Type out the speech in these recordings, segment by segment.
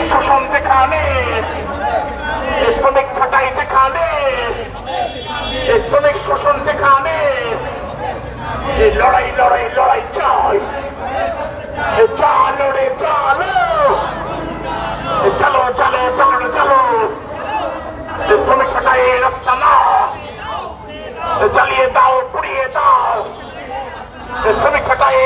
एक शोषण से खाने श्रमिक छटाई से खाने श्रमिक शोषण से खाने लड़ाई लड़ाई लड़ाई चाय चा लड़े चालो चलो चलो चलो चलो শ্রমিক ছটাই রাস্তা না চালিয়ে দাও পুড়িয়ে দাও শ্রমিক ছটাই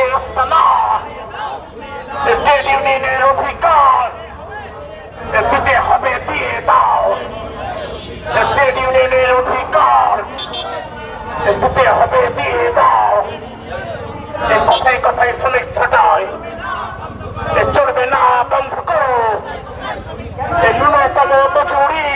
দিতে হবে দিয়ে দাও। কথায় কথায় শ্রমিক ছাটাই চলবে না বন্ধ করো। ন্যূনতম মজুরি